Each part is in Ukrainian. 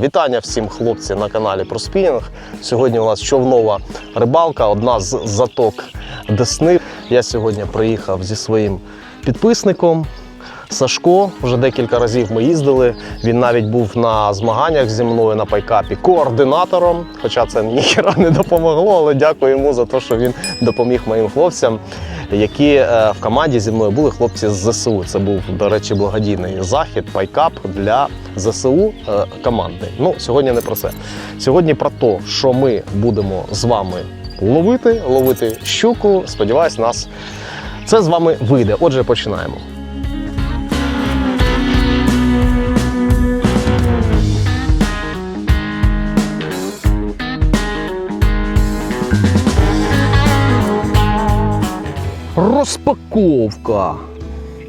Вітання всім хлопці на каналі про спінінг. Сьогодні у нас човнова рибалка, одна з заток Десни. Я сьогодні приїхав зі своїм підписником Сашко. Вже декілька разів ми їздили. Він навіть був на змаганнях зі мною на пайкапі координатором. Хоча це ніхера не допомогло, але дякую йому за те, що він допоміг моїм хлопцям, які е, в команді зі мною були хлопці з ЗСУ. Це був, до речі, благодійний захід, пайкап для ЗСУ е, команди. Ну, сьогодні не про це. Сьогодні про те, що ми будемо з вами ловити, ловити щуку. Сподіваюсь, нас це з вами вийде. Отже, починаємо. Розпаковка.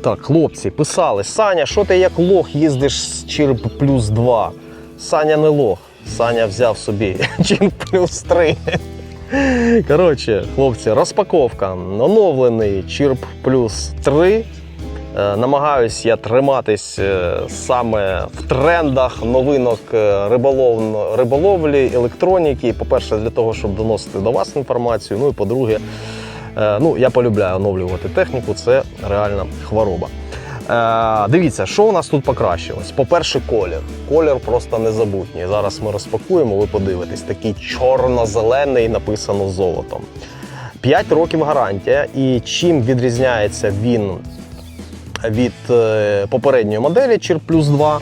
Так, хлопці, писали: Саня, що ти як лох їздиш з Чірп плюс 2? Саня не лох. Саня взяв собі Чірп плюс 3. Коротше, хлопці, розпаковка. Оновлений Чірп плюс 3. Е, Намагаюсь я триматись е, саме в трендах новинок е, риболовлі, електроніки. По-перше, для того, щоб доносити до вас інформацію. Ну і по-друге, Ну, я полюбляю оновлювати техніку, це реальна хвороба. Е, дивіться, що у нас тут покращилось. По-перше, колір. Колір просто незабутній. Зараз ми розпакуємо, ви подивитесь. Такий чорно-зелений, написано золотом. 5 років гарантія. І чим відрізняється він від е, попередньої моделі Чір плюс 2.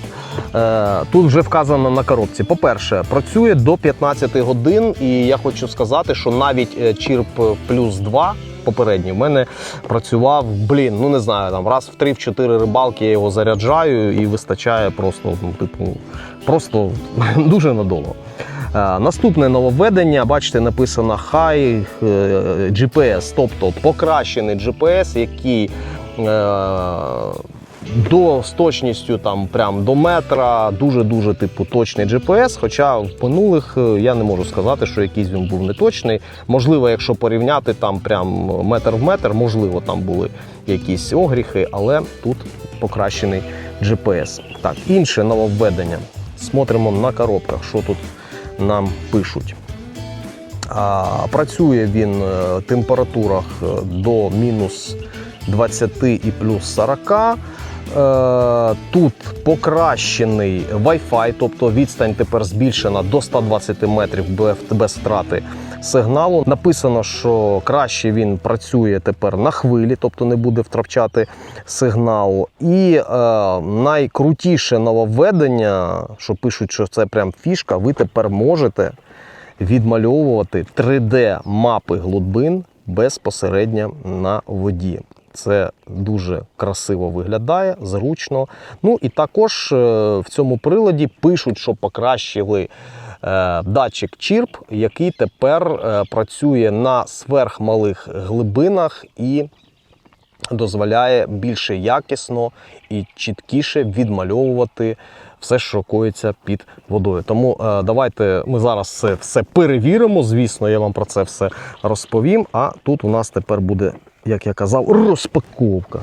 Е, Тут вже вказано на коробці. По-перше, працює до 15 годин, і я хочу сказати, що навіть е, Чірп плюс 2 попередній в мене працював, блін, ну не знаю, там раз в 3-4 рибалки я його заряджаю і вистачає просто, ну, типу, просто дуже надовго. Е, Наступне нововведення, бачите, написано High GPS, тобто покращений GPS, який до з точністю там прям до метра, дуже-дуже типу точний GPS. Хоча в минулих е, я не можу сказати, що якийсь він був неточний. Можливо, якщо порівняти там прям метр в метр, можливо, там були якісь огріхи, але тут покращений GPS. Так, інше нововведення. Смотримо на коробках, що тут нам пишуть. А, Працює він е, в температурах е, до мінус 20 і плюс 40. Е, Тут покращений Wi-Fi, тобто відстань тепер збільшена до 120 метрів без- втрати сигналу. Написано, що краще він працює тепер на хвилі, тобто не буде втрачати сигнал. І е, найкрутіше нововведення, що пишуть, що це прям фішка, ви тепер можете відмальовувати 3D-мапи глибин безпосередньо на воді. Це дуже красиво виглядає, зручно. Ну і також е, в цьому приладі пишуть, що покращили е, датчик чірп, який тепер е, працює на сверхмалих глибинах і дозволяє більше якісно і чіткіше відмальовувати все, що коїться під водою. Тому е, давайте ми зараз це все перевіримо. Звісно, я вам про це все розповім. А тут у нас тепер буде, як я казав, розпаковка.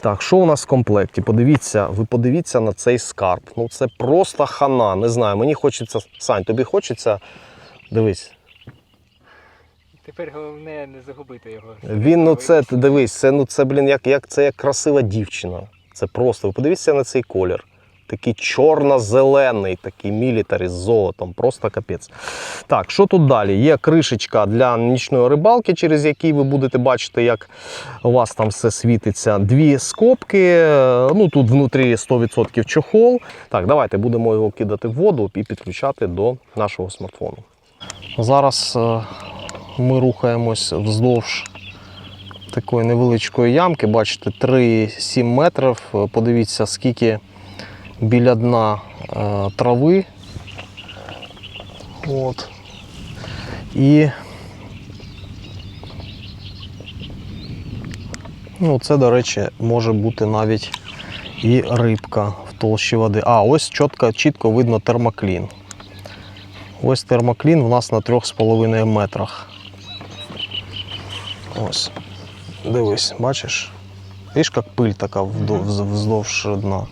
Так, що у нас в комплекті? Подивіться, ви подивіться на цей скарб. Ну це просто хана. Не знаю. Мені хочеться. Сань, тобі хочеться. Дивись. Тепер головне не загубити його. Він, ну це дивись, це ну це, блін, як, як це як красива дівчина. Це просто. Ви подивіться на цей колір. Такий чорно-зелений, такий мілітарі з золотом, просто капець. Так, що тут далі? Є кришечка для нічної рибалки, через який ви будете бачити, як у вас там все світиться. Дві скобки. Ну тут внутрі 100% чохол. Так, давайте будемо його кидати в воду і підключати до нашого смартфону. Зараз е, ми рухаємось вздовж такої невеличкої ямки. Бачите, 3,7 метрів. Е, Подивіться, скільки біля дна е, трави. От. І ну, це, до речі, може бути навіть і рибка в толщі води. А, ось чітко, чітко видно термоклін. Ось термоклін у нас на 3,5 метрах. Ось. Дивись, бачиш? Видиш, як пиль така вздовж дна.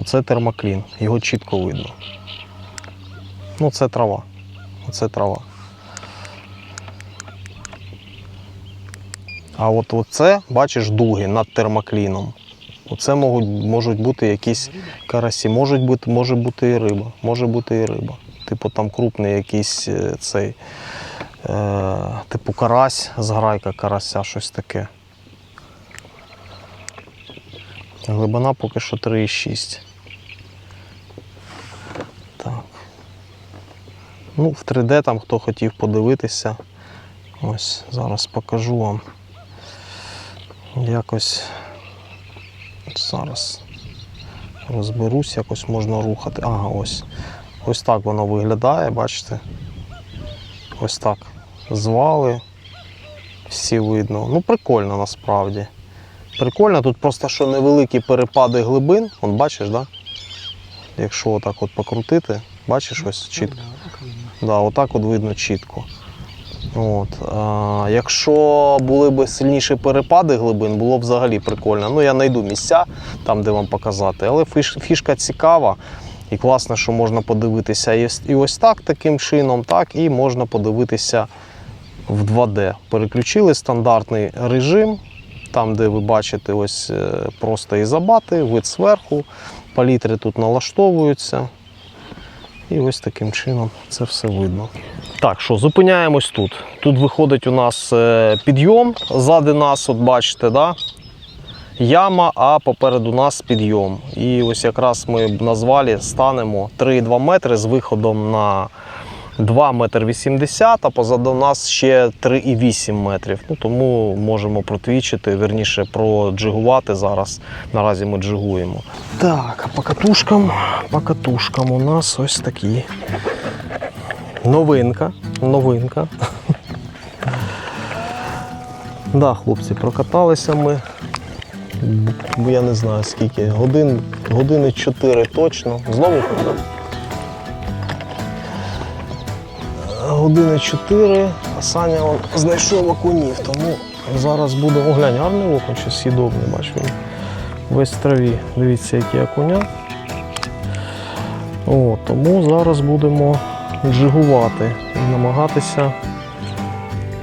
Оце термоклін, його чітко видно. Ну, це трава. Це трава. А от оце, бачиш, дуги над термокліном. Оце можуть, можуть бути якісь карасі, можуть бути, може бути і риба. Може бути і риба. Типу там крупний якийсь е, цей, е, типу карась, зграйка карася, щось таке. Глибина поки що 3,6. Ну, в 3D там хто хотів подивитися. Ось зараз покажу вам. Якось зараз розберусь, якось можна рухати. Ага, ось. Ось так воно виглядає, бачите? Ось так. Звали. Всі видно. Ну, прикольно насправді. Прикольно, тут просто що невеликі перепади глибин. От бачиш, да? Якщо отак от покрутити, бачиш ось чітко. Да, отак от видно чітко. От. А, якщо були б сильніші перепади глибин, було б взагалі прикольно. Ну, я знайду місця там, де вам показати. Але фішка цікава. І класно, що можна подивитися і ось- так таким чином, так, і можна подивитися в 2D. Переключили стандартний режим, там, де ви бачите ось е, просто ізобати, вид зверху, палітри тут налаштовуються. І ось таким чином це все видно. Так, що, зупиняємось тут. Тут виходить у нас е, підйом ззади нас, от бачите, да? яма, а попереду нас підйом. І ось якраз ми на назвалі станемо 3,2 метри з виходом на 2 метр 80, а позаду нас ще 3,8 метрів. Ну, тому можемо протвічити, верніше проджигувати зараз. Наразі ми джигуємо. Так, а по катушкам, по катушкам у нас ось такі. Новинка. Новинка. Да, хлопці, прокаталися ми. Бо я не знаю скільки. Годин, години 4 точно. Знову Години 4, а Саня он знайшов окунів, тому зараз буде. О, глянь, гарний окунь, щось сідобний, бач. Весь в траві. Дивіться, які окуня. О, тому зараз будемо джигувати і намагатися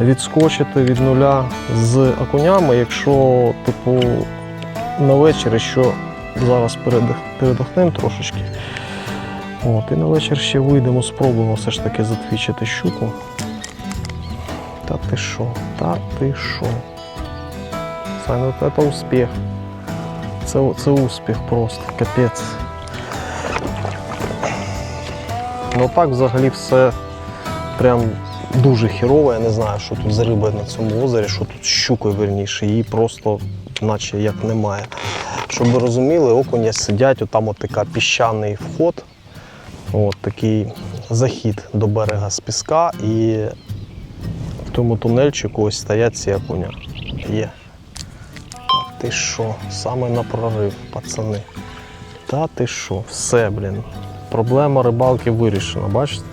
відскочити від нуля з окунями, якщо типу на вечір, що зараз передих- передохнемо трошечки. От, і на вечір ще вийдемо, спробуємо все ж таки затвічити щуку. Та ти що? Та ти що? Саня, от це успіх. Це, це успіх просто, капець. Ну так взагалі все прям дуже хірово. Я не знаю, що тут за риба на цьому озері, що тут щукою верніше, її просто наче як немає. Щоб ви розуміли, окуня сидять, отам от піщаний вход, от такий захід до берега з піска, і в тому тунельчику ось стоять ці окуня. Є. Та ти що? Саме на прорив, пацани. Та ти що? Все, блін. Проблема рибалки вирішена, бачите?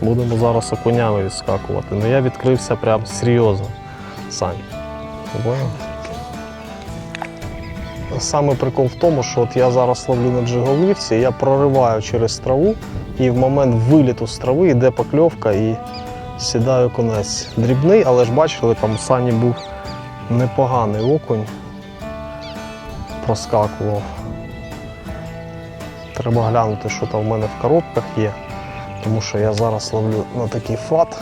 Будемо зараз окунями відскакувати. Ну я відкрився прям серйозно. Сань. Саме прикол в тому, що от я зараз ловлю на джиголівці, я прориваю через траву, і в момент виліту з трави йде покльовка і сідаю конець. Дрібний, але ж бачили, там у Сані був непоганий окунь. Проскакував. Треба глянути, що там в мене в коробках є. Тому що я зараз ловлю на такий фат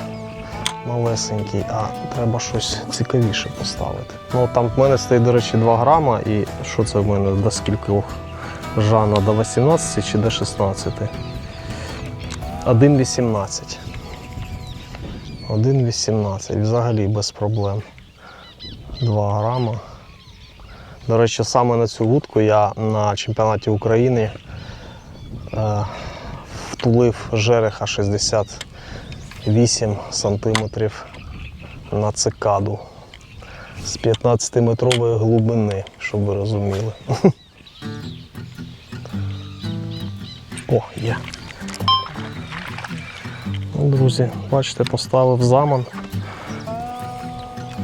малесенький, а треба щось цікавіше поставити. Ну там в мене стоїть, до речі, 2 грама, і що це в мене до скількох Жана до 18 чи до 16? 1,18. 1,18. Взагалі без проблем. 2 грама. До речі, саме на цю вудку я на чемпіонаті України е, втулив жереха 68 сантиметрів на цикаду з 15-метрової глибини, щоб ви розуміли. О, є. Ну, Друзі, бачите, поставив заман.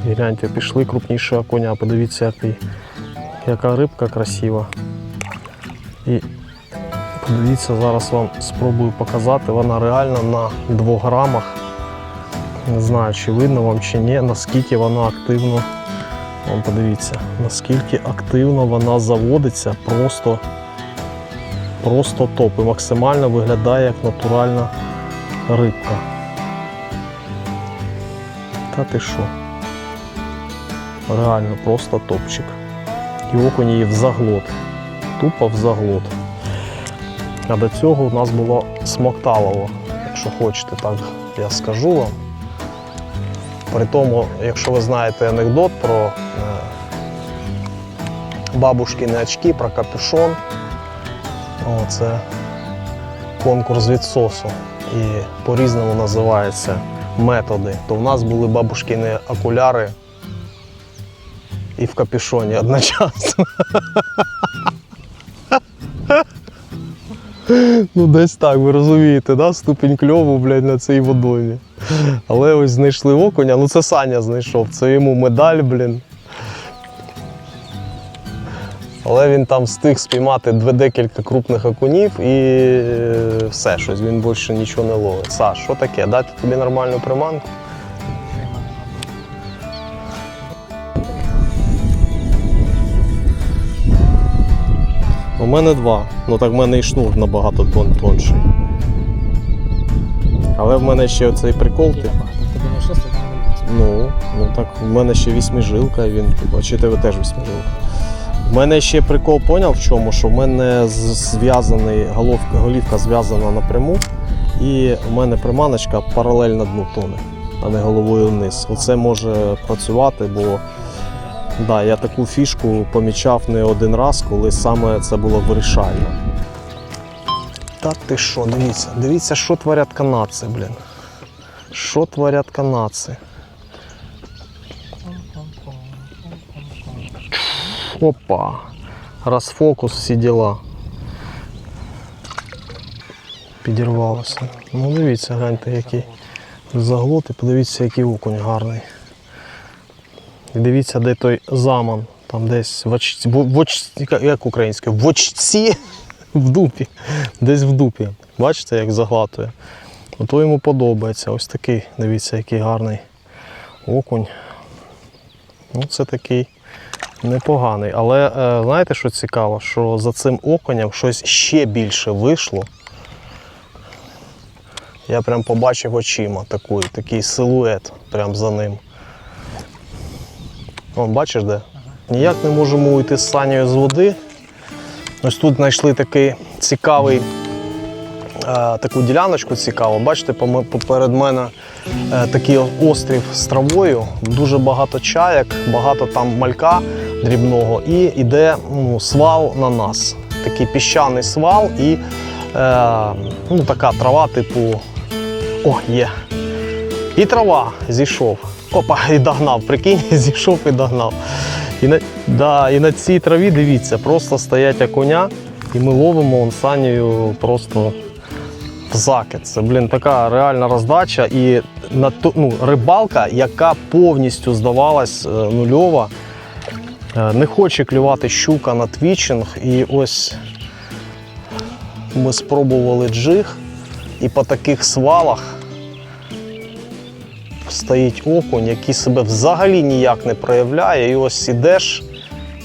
Гляньте, пішли крупніші окуня, подивіться, який, яка рибка красива. І Подивіться, зараз вам спробую показати. Вона реально на 2 грамах. Не знаю, чи видно вам чи ні, наскільки вона активно. Вон подивіться, наскільки активно вона заводиться, просто, просто топ. І максимально виглядає як натуральна рибка. Та ти що? Реально, просто топчик. І окунь її в заглот. Тупо в заглот. А до цього у нас було смокталово, якщо хочете, так я скажу вам. При тому, якщо ви знаєте анекдот про е, бабушкини очки, про капюшон, о, це конкурс від сосу. І по-різному називаються методи. То в нас були бабушкини окуляри і в капюшоні одночасно. Ну, десь так, ви розумієте, да? ступінь кльову, блядь, на цій водоймі. Але ось знайшли окуня, ну це Саня знайшов, це йому медаль, блін. Але він там встиг спіймати декілька крупних окунів і е, все, щось він більше нічого не ловить. Саш, що таке? Дати тобі нормальну приманку? У мене два. Ну так в мене і шнур набагато тон тонший. Але в мене ще цей прикол. Ти... В тебе на шесть, а в мене на вісім. Ну, ну так в мене ще вісьмижилка, він, типу, чи тебе теж вісьмижилка. В мене ще прикол поняв в чому, що в мене зв'язаний головка, голівка зв'язана напряму, і в мене приманочка паралельно дну тоне, а не головою вниз. Оце може працювати, бо да, я таку фішку помічав не один раз, коли саме це було вирішально. Та ти що, дивіться, дивіться, що творять канадці, блін. Що творять канадці. Опа. Розфокус, всі діла. Підірвалося. Ну дивіться, гляньте, який заглот і подивіться, який окунь гарний. І дивіться, де той заман. Там десь в очці, в, очці, як українською, в очці, в дупі. Десь в дупі. Бачите, як заглатує. Ото йому подобається. Ось такий, дивіться, який гарний окунь. Ну, це такий непоганий. Але е, знаєте, що цікаво? Що за цим оконям щось ще більше вийшло. Я прям побачив очима таку, такий силует прям за ним. Вон, бачиш де? Ніяк не можемо уйти з санею з води. Ось тут знайшли такий цікавий, е, таку діляночку цікаву. Бачите, поперед мене е, такий острів з травою, дуже багато чаяк, багато там малька дрібного, і йде ну, свал на нас. Такий піщаний свал і е, ну, така трава, типу. О, є. І трава зійшов. Опа, і догнав. Прикинь, зійшов і догнав. І на, да, і на цій траві, дивіться, просто стоять окуня, і ми ловимо он санею просто в закид. Це, блін, така реальна роздача і на ну, рибалка, яка повністю здавалась е, нульова. Е, Не хоче клювати щука на твічинг. І ось ми спробували джиг, і по таких свалах стоїть окунь, який себе взагалі ніяк не проявляє. І ось ідеш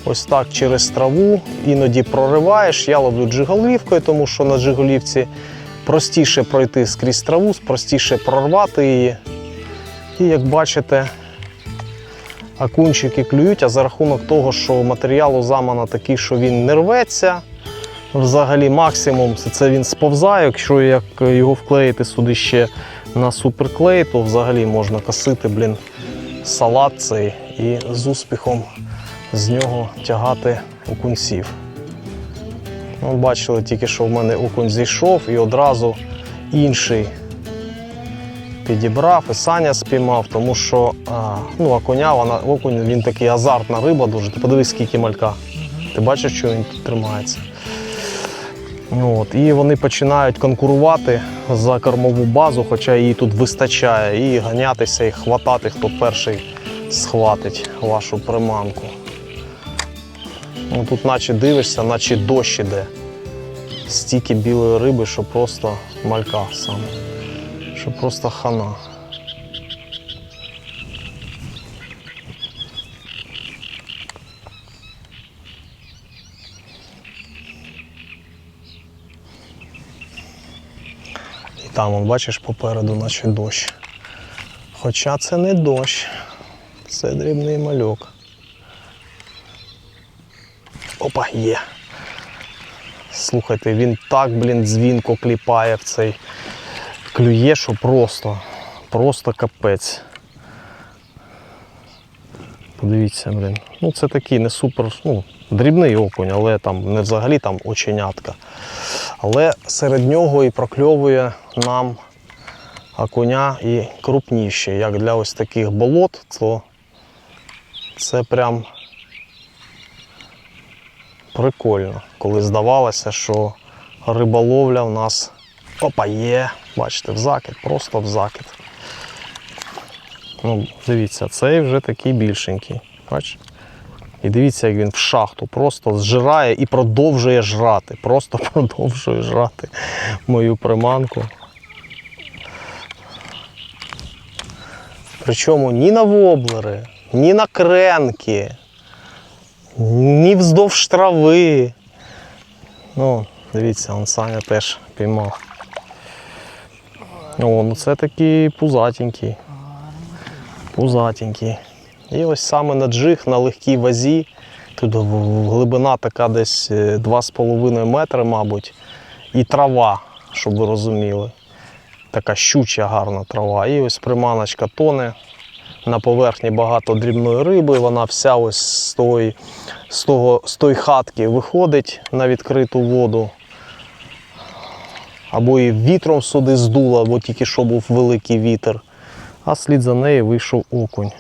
ось так через траву, іноді прориваєш. Я ловлю джиголівкою, тому що на джиголівці простіше пройти скрізь траву, простіше прорвати її. І як бачите, акунчики клюють, а за рахунок того, що матеріал у замана такий, що він не рветься. Взагалі максимум це- він сповзає. Якщо як його вклеїти сюди ще на суперклей, то взагалі можна косити, блін, салат цей і з успіхом з нього тягати окунців. Ну, бачили тільки, що в мене окунь зійшов і одразу інший підібрав і Саня спіймав, тому що а, ну, окуня, вона, окунь він такий азартна риба дуже. Ти подивись, скільки малька. Ти бачиш, що він тут тримається. От, і вони починають конкурувати за кормову базу, хоча її тут вистачає, і ганятися, і хватати, хто перший схватить вашу приманку. Ну, тут наче дивишся, наче дощ іде. стільки білої риби, що просто малька саме. Що просто хана. Там, он, бачиш, попереду наче дощ. Хоча це не дощ, це дрібний мальок. Опа, є. Слухайте, він так, блін, дзвінко кліпає в цей клює, що просто, просто капець. Подивіться, блін. Ну це такий не супер, ну, дрібний окунь, але там не взагалі там оченятка. Але серед нього і прокльовує нам окуня і крупніші. Як для ось таких болот, то це прям прикольно, коли здавалося, що риболовля в нас опа є. Бачите, в закид, просто в закид. Ну, дивіться, цей вже такий більшенький. Бачите? І дивіться, як він в шахту просто зжирає і продовжує жрати. Просто продовжує жрати мою приманку. Причому ні на воблери, ні на кренки, ні вздовж трави. Ну, дивіться, он Саня теж піймав. О, ну це такий пузатенький. Пузатенький. І ось саме на джиг на легкій вазі. Тут глибина така десь е, 2,5 метри, мабуть, і трава, щоб ви розуміли. Така щуча гарна трава. І ось приманочка тоне. На поверхні багато дрібної риби. Вона вся ось з тої, з того, з тої хатки виходить на відкриту воду. Або і вітром сюди здуло, бо тільки що був великий вітер. А слід за нею вийшов окунь.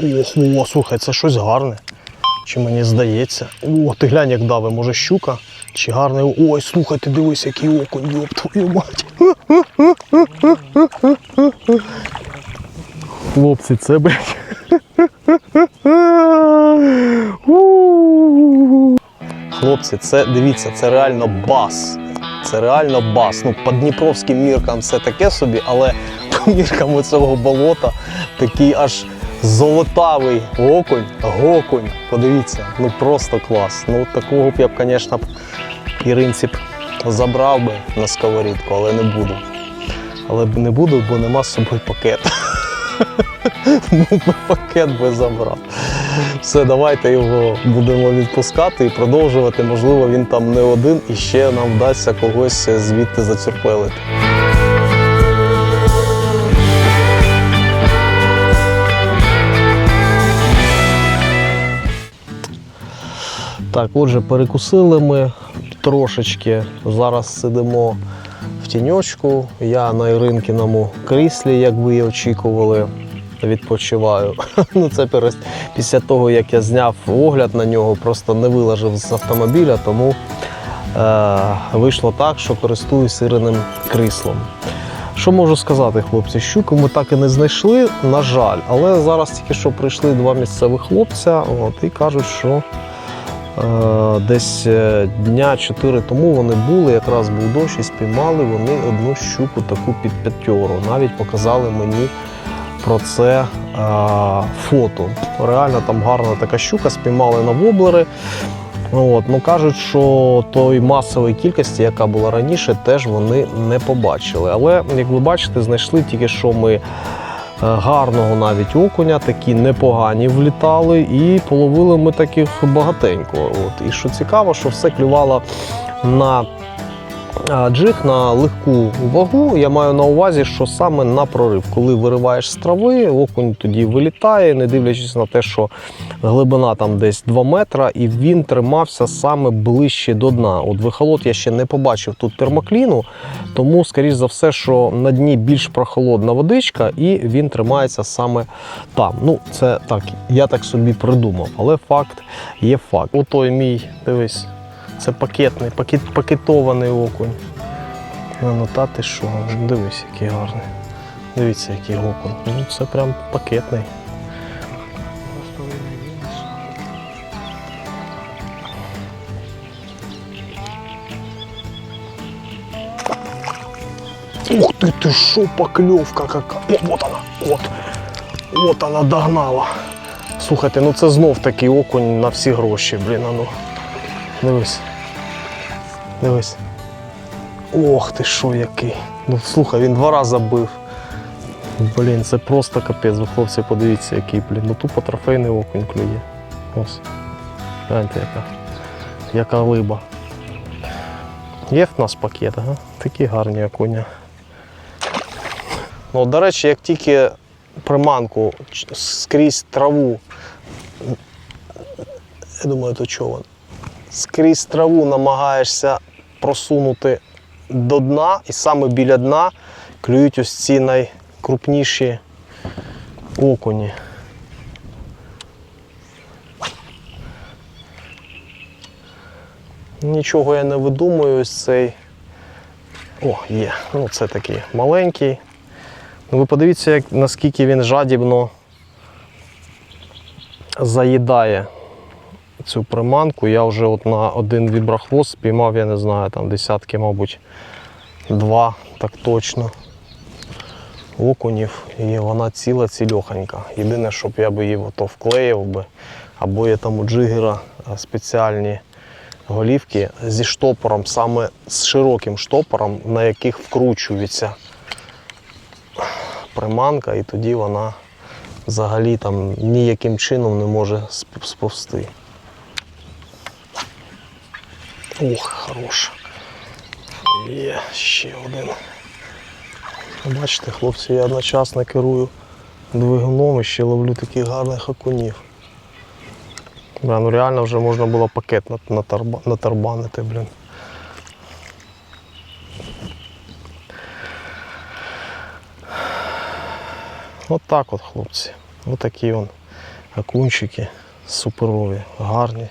Ох, о, слухай, це щось гарне. Чи мені здається? О, ти глянь, як дави, може щука? Чи гарний. Ой, слухай, ти дивись, який окунь, йоп твою мать. Хлопці, це блядь. Хлопці, це дивіться, це реально бас. Це реально бас. Ну, по дніпровським міркам це таке собі, але по міркам цього болота такий аж золотавий окунь, гокунь. Подивіться, ну просто клас. Ну такого б я б, звісно, Іринці б забрав би на сковорідку, але не буду. Але б не буду, бо нема з собою пакет. Був пакет би забрав. Все, давайте його будемо відпускати і продовжувати. Можливо, він там не один і ще нам вдасться когось звідти зацюрпелити. Так, отже, перекусили ми трошечки. Зараз сидимо в тіньочку. Я на Іринкіному кріслі, як ви і очікували, відпочиваю. ну, це після того, як я зняв огляд на нього, просто не вилажив з автомобіля, тому е- вийшло так, що користуюсь Іриним кріслом. Що можу сказати, хлопці? Щуку ми так і не знайшли, на жаль, але зараз тільки що прийшли два місцевих хлопця от, і кажуть, що Десь е, дня 4 тому вони були, якраз був дощ і спіймали вони одну щуку таку під п'ятьору. Навіть показали мені про це е, фото. Реально там гарна така щука, спіймали на воблери. От, ну кажуть, що той масової кількості, яка була раніше, теж вони не побачили. Але як ви бачите, знайшли тільки що ми Е, гарного навіть окуня, такі непогані влітали, і половили ми таких багатенько. От. І що цікаво, що все клювало на джиг, на легку вагу. Я маю на увазі, що саме на прорив. Коли вириваєш з трави, окунь тоді вилітає, не дивлячись на те, що глибина там десь 2 метра, і він тримався саме ближче до дна. От вихолод я ще не побачив тут термокліну, тому, скоріш за все, що на дні більш прохолодна водичка, і він тримається саме там. Ну, це так, я так собі придумав, але факт є факт. Отой мій, дивись, це пакетний, пакет, пакетований окунь. Ну, ну та що, дивись, який гарний. Дивіться, який окунь. Ну, Це прям пакетний. Ух ти ти шо, поклевка какая. О, вот она, от. От вона догнала. Слухайте, ну це знов такий окунь на всі гроші, блін, ану. Дивись. Дивись. Ох ти що який. Ну слухай, він два рази бив. Блін, це просто капець. Ви хлопці, подивіться, який, блін. Ну тупо трофейний окунь клює. Ось. Гляньте, яка. Яка либа. Є в нас пакет, ага? Такі гарні окуня. Ну, до речі, як тільки приманку скрізь траву, я думаю, то човен, скрізь траву намагаєшся просунути до дна, і саме біля дна клюють ось ці найкрупніші окуні. Нічого я не видумую, ось цей. О, є. Ну, це такий маленький. Ну, ви подивіться, як, наскільки він жадібно заїдає цю приманку. Я вже от на один віброхвост спіймав, я не знаю, там десятки, мабуть, два, так точно. Окунів, і вона ціла цільоханька. Єдине, щоб я би її ото вклеїв би, або є там у джигера е, спеціальні голівки зі штопором, саме з широким штопором, на яких вкручується приманка, і тоді вона взагалі там ніяким чином не може сп- сповзти. Ох, хорош. Є ще один. Бачите, хлопці, я одночасно керую двигуном і ще ловлю таких гарних окунів. Да, ну реально вже можна було пакет натарба- натарбанити, блін. От так от, хлопці. Ось такі он окунчики суперові, гарні.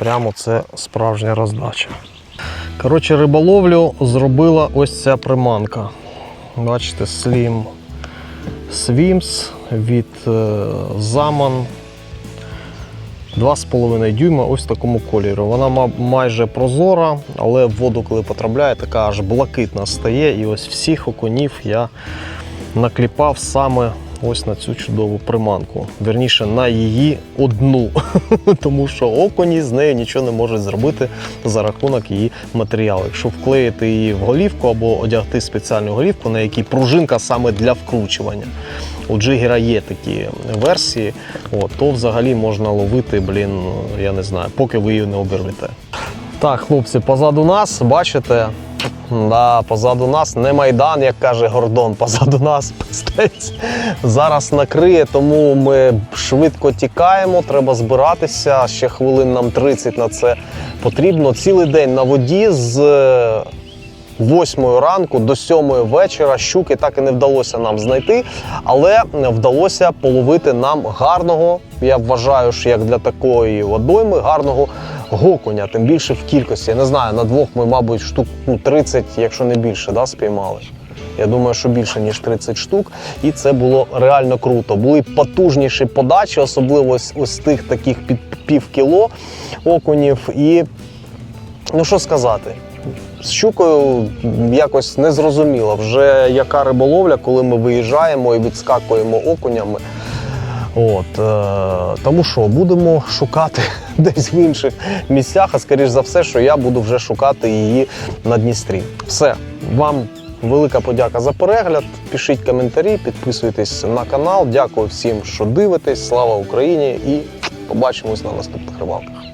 Прямо це справжня роздача. Коротше, риболовлю зробила ось ця приманка. Бачите, Slim Swims від е, Zaman 2,5 дюйма ось в такому кольорі. Вона майже прозора, але в воду, коли потрапляє, така аж блакитна стає. І ось всіх окунів я накліпав саме ось на цю чудову приманку. Вірніше, на її одну. Тому що окуні з нею нічого не можуть зробити за рахунок її матеріалу. Якщо вклеїти її в голівку або одягти спеціальну голівку, на якій пружинка саме для вкручування. У джигера є такі версії, от, то взагалі можна ловити, блін, я не знаю, поки ви її не обірвете. Так, хлопці, позаду нас, бачите, да, позаду нас не майдан, як каже Гордон, позаду нас пистець зараз накриє, тому ми швидко тікаємо, треба збиратися. Ще хвилин нам 30 на це потрібно. Цілий день на воді з 8 ранку до 7 вечора щуки так і не вдалося нам знайти, але вдалося половити нам гарного, я вважаю, що як для такої водойми, гарного гокуня, тим більше в кількості. Я не знаю, на двох ми, мабуть, штук ну, 30, якщо не більше, да, спіймали. Я думаю, що більше ніж 30 штук, і це було реально круто. Були потужніші подачі, особливо ось, ось тих таких під пів кіло окунів. І ну що сказати, з щукою якось не зрозуміло вже яка риболовля, коли ми виїжджаємо і відскакуємо окунями. От, е, тому що будемо шукати десь в інших місцях, а скоріш за все, що я буду вже шукати її на Дністрі. Все, вам велика подяка за перегляд. Пишіть коментарі, підписуйтесь на канал. Дякую всім, що дивитесь. Слава Україні! І побачимось на наступних рибалках.